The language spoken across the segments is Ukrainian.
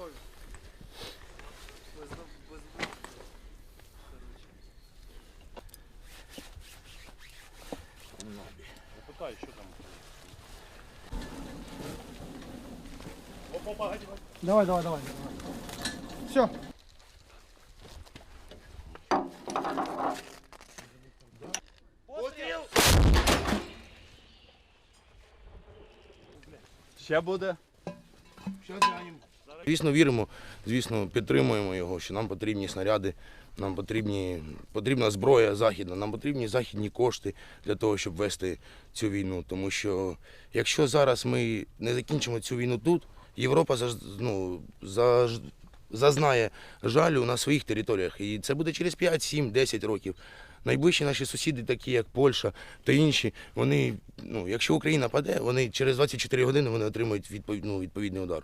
тоже. Запитай, що там. Опа, гадь. Давай, давай, давай. Все. Ще буде. Ще тянемо. Звісно, віримо, звісно, підтримуємо його, що нам потрібні снаряди, нам потрібні, потрібна зброя західна, нам потрібні західні кошти для того, щоб вести цю війну. Тому що якщо зараз ми не закінчимо цю війну тут, Європа ну, зазнає жалю на своїх територіях. І це буде через 5, 7, 10 років. Найближчі наші сусіди, такі як Польща та інші, вони, ну, якщо Україна паде, вони через 24 години вони отримують відпов- ну, відповідний удар.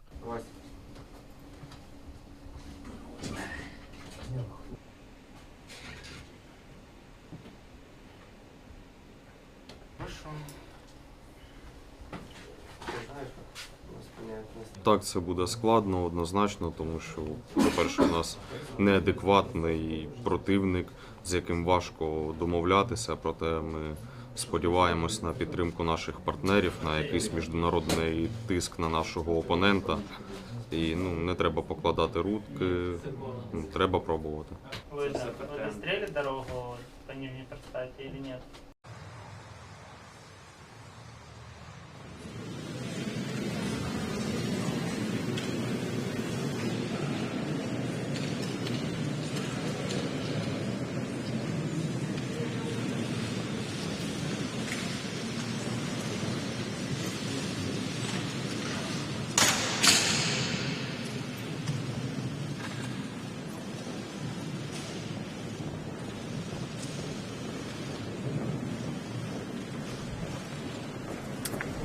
Так, це буде складно однозначно, тому що, по-перше, у нас неадекватний противник, з яким важко домовлятися, проте ми сподіваємось на підтримку наших партнерів, на якийсь міжнародний тиск на нашого опонента. І ну, не треба покладати рутки, ну, треба пробувати. Да, дорогу по ним не или нет?